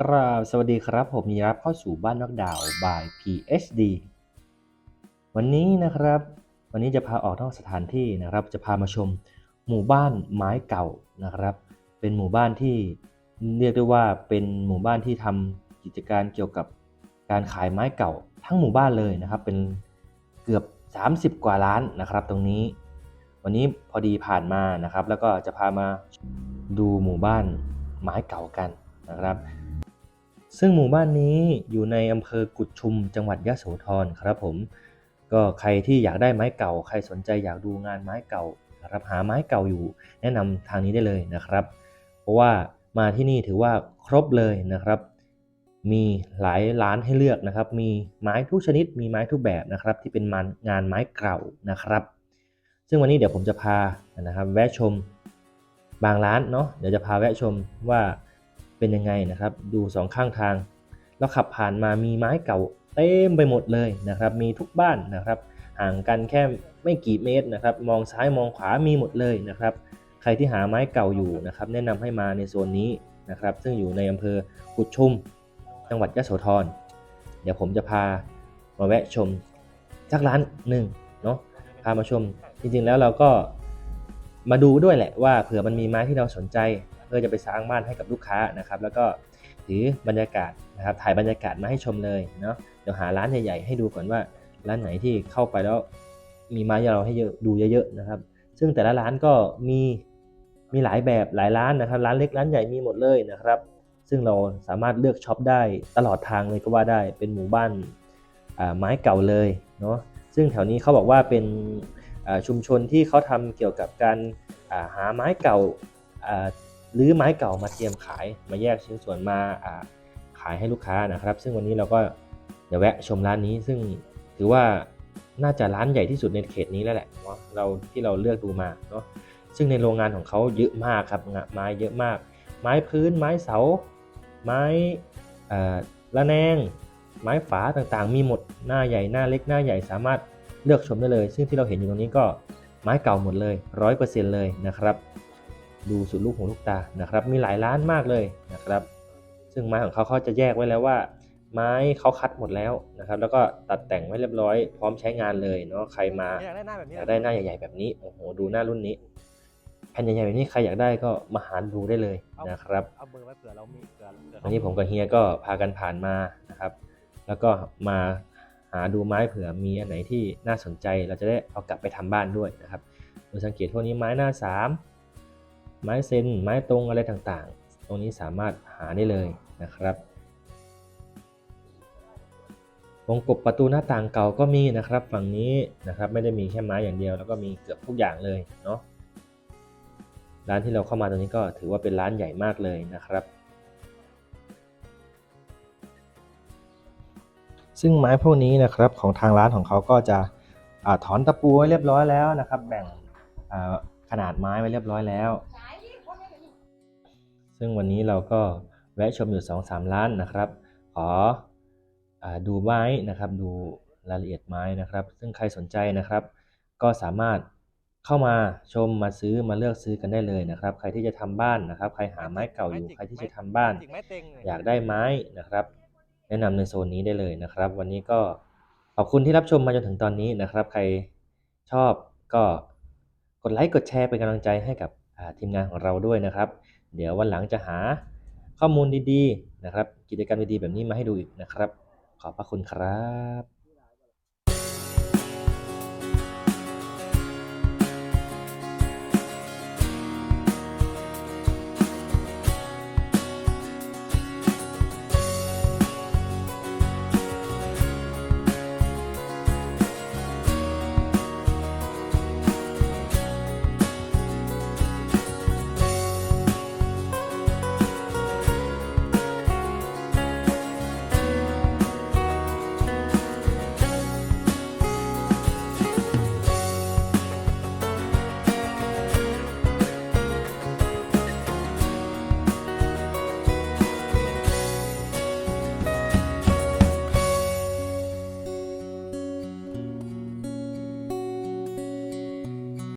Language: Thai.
กราบสวัสดีครับ ผมยินดีรับเข้าสู่บ้านนอกดาว by PhD วันนี้นะครับ วันนี้จะพาออกนอกสถานที่นะครับ จะพามาชมหมู่บ้านไม้เก่านะครับ เป็นหมู่บ้านที่เรียกได้ว่าเป็นหมู่บ้านที่ทำกิจการเกี่ยวกับการขายไม้เก่า ทั้งหมู่บ้านเลยนะครับ เป็นเกือบ 30 กว่าล้านนะครับ ตรงนี้ วันนี้พอดีผ่านมานะครับ แล้วก็จะพามาดูหมู่บ้านไม้เก่ากันนะครับ ซึ่งหมู่บ้านนี้อยู่ในอำเภอกุดชุมจังหวัดยะโสธรครับผม ก็ใครที่อยากได้ไม้เก่า ใครสนใจอยากดูงานไม้เก่านะครับหาไม้เก่าอยู่ แนะนำทางนี้ได้เลยนะครับ เพราะว่ามาที่นี่ถือว่าครบเลยนะครับ มีหลายร้านให้เลือกนะครับ มีไม้ทุกชนิด มีไม้ทุกแบบนะครับ ที่เป็นมันงานไม้เก่านะครับ ซึ่งวันนี้เดี๋ยวผมจะพานะครับ แวะชมบางร้านเนาะเดี๋ยวจะพาแวะชมว่า เป็นยังไงนะครับ ดูสองข้างทาง แล้วขับผ่านมามีไม้เก่าเต็มไปหมดเลยนะครับ มีทุกบ้านนะครับ ห่างกันแค่ไม่กี่เมตรนะครับ มองซ้ายมองขวามีหมดเลยนะครับ ใครที่หาไม้เก่าอยู่นะครับ แนะนำให้มาในโซนนี้นะครับ ซึ่งอยู่ในอำเภอกุดชุม จังหวัดยะโสธร เดี๋ยวผมจะพามาแวะชมสักร้านหนึ่งเนาะ พามาชม จริงๆแล้วเราก็มาดูด้วยแหละว่าเผื่อมันมีไม้ที่เราสนใจ เพื่อจะไปสร้างบ้านให้กับลูกค้านะครับ แล้วก็ถือบรรยากาศนะครับถ่ายบรรยากาศมาให้ชมเลยเนาะเดี๋ยวหาร้านใหญ่ๆให้ดูก่อนว่าร้านไหนที่เข้าไปแล้วมีไม้ให้เราให้เยอะดูเยอะๆนะครับ ซึ่งแต่ละร้านก็มีมีหลายแบบหลายร้านนะครับ ร้านเล็กร้านใหญ่มีหมดเลยนะครับ ซึ่งเราสามารถเลือกช็อปได้ตลอดทางเลยก็ว่าได้เป็นหมู่บ้านไม้เก่าเลยเนาะซึ่งแถวนี้เขาบอกว่าเป็นชุมชนที่เขาทำเกี่ยวกับการาหาไม้เก่า อ่ารื้อไม้เก่ามาเตรียมขายมาแยกชิ้นส่วนมาขายให้ลูกค้านะครับ ซึ่งวันนี้เราก็เดี๋ยวแวะชมร้านนี้ ซึ่งถือว่าน่าจะร้านใหญ่ที่สุดในเขตนี้แล้วแหละเนาะเราที่เราเลือกดูมาเนาะซึ่งในโรงงานของเขาเยอะมากครับไม้เยอะมาก ไม้พื้น ไม้เสา ไม้เอ่อระแนง ไม้ฝาต่างๆ มีหมดหน้าใหญ่หน้าเล็กหน้าใหญ่สามารถเลือกชมได้เลย ซึ่งที่เราเห็นอยู่ตรงนี้ก็ไม้เก่าหมดเลยร้อยเปอร์เซ็นต์เลยนะครับ ดูสุดลูกหูลูกตานะครับ มีหลายร้านมากเลยนะครับ ซึ่งไม้ของเขาเขาจะแยกไว้แล้วว่า ไม้เขาคัดหมดแล้วนะครับ แล้วก็ตัดแต่งไว้เรียบร้อยพร้อมใช้งานเลยเนาะใครมาอยากได้หน้าแบบนี้อยากได้หน้าใหญ่ๆแบบนี้โอ้โหดูหน้ารุ่นนี้แผ่นใหญ่ๆแบบนี้ใครอยากได้ก็มาหาดูได้เลยนะครับเอาเบอร์ไว้เผื่อเรามีเผื่อเผื่อวันนี้ผมกับเฮียก็พากันผ่านมานะครับ แล้วก็มาหาดูไม้เผื่อมีอันไหนที่น่าสนใจเราจะได้เอากลับไปทำบ้านด้วยนะครับโดยสังเกตพวกนี้ไม้หน้าสาม ไม้เซนไม้ตรงอะไรต่างๆ ตรงนี้สามารถหาได้เลยนะครับวงกบประตูหน้าต่างเก่าก็มีนะครับฝั่งนี้นะครับไม่ได้มีแค่ไม้อย่างเดียว แล้วก็มีเกือบทุกอย่างเลยเนาะร้านที่เราเข้ามาตรงนี้ก็ถือว่าเป็นร้านใหญ่มากเลยนะครับ ซึ่งไม้พวกนี้นะครับของทางร้านของเขาก็จะอถอนตะปูไว้เรียบร้อยแล้วนะครับ แบ่งอ่า ขนาดไม้ไว้เรียบร้อยแล้ว ซึ่งวันนี้เราก็แวะชมอยู่2อสามร้านนะครับ ขออาดูไม้นะครับดูรายละเอียดไม้นะครับ ซึ่งใครสนใจนะครับ ก็สามารถเข้ามาชมมาซื้อมาเลือกซื้อกันได้เลยนะครับ ใครที่จะทำบ้านนะครับ ใครหาไม้เก่าอยู่ใครที่จะทำบ้านจิกไม้เต็งเลอยากได้ไม้นะครับ แนะนำในโซนนี้ได้เลยนะครับ วันนี้ก็ขอบคุณที่รับชมมาจนถึงตอนนี้นะครับ ใครชอบก็ กดไลค์กดแชร์เป็นกำลังใจให้กับทีมงานของเราด้วยนะครับ เดี๋ยววันหลังจะหาข้อมูลดีๆนะครับ กิจกรรมดีๆแบบนี้มาให้ดูอีกนะครับ ขอบพระคุณครับ